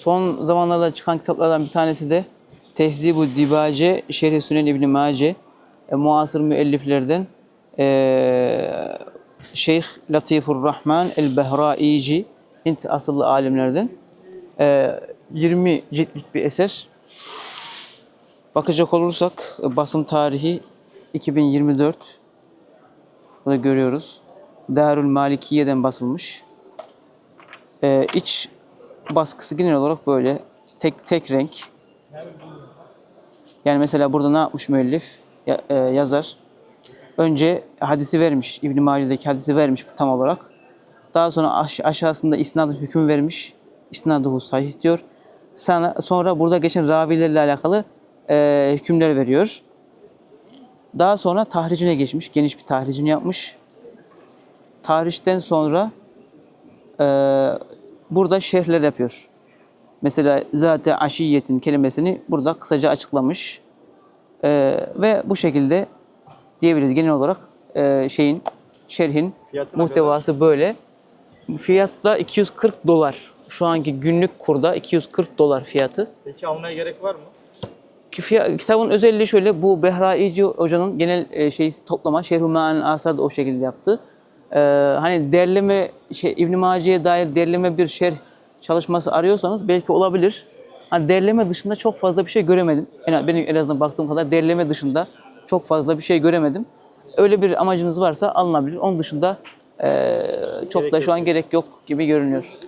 son zamanlarda çıkan kitaplardan bir tanesi de Tehzibu Dibace Şerh-i Sünen İbn Mace e, muasır müelliflerden e, Şeyh Latifur Rahman el-Behraici Hint asıllı alimlerden e, 20 ciltlik bir eser. Bakacak olursak e, basım tarihi 2024. Burada görüyoruz. Darül Malikiye'den basılmış. Ee, iç baskısı genel olarak böyle tek tek renk. Yani mesela burada ne yapmış müellif? Ya- e, yazar. Önce hadisi vermiş. İbn Mace'deki hadisi vermiş tam olarak. Daha sonra aş- aşağısında isnadı hüküm vermiş. İsnaduhu sahih diyor. Sana, sonra burada geçen ravilerle alakalı e, hükümler veriyor. Daha sonra tahricine geçmiş. Geniş bir tahricini yapmış. Tahrişten sonra e, burada şerhler yapıyor. Mesela zat-ı aşiyetin kelimesini burada kısaca açıklamış. E, ve bu şekilde diyebiliriz genel olarak e, şeyin şerhin Fiyatına muhtevası böyle. Fiyat da 240 dolar. Şu anki günlük kurda 240 dolar fiyatı. Peki almaya gerek var mı? Ki fiya- Kitabın özelliği şöyle, bu Behraici hocanın genel e, şeyi toplama, Şerh-i Ma'an Asar da o şekilde yaptı. Ee, hani derleme, şey, İbn-i Mace'ye dair derleme bir şerh çalışması arıyorsanız belki olabilir. Hani derleme dışında çok fazla bir şey göremedim. En, benim en azından baktığım kadar derleme dışında çok fazla bir şey göremedim. Öyle bir amacınız varsa alınabilir. Onun dışında e, çok da şu an gerek yok gibi görünüyor.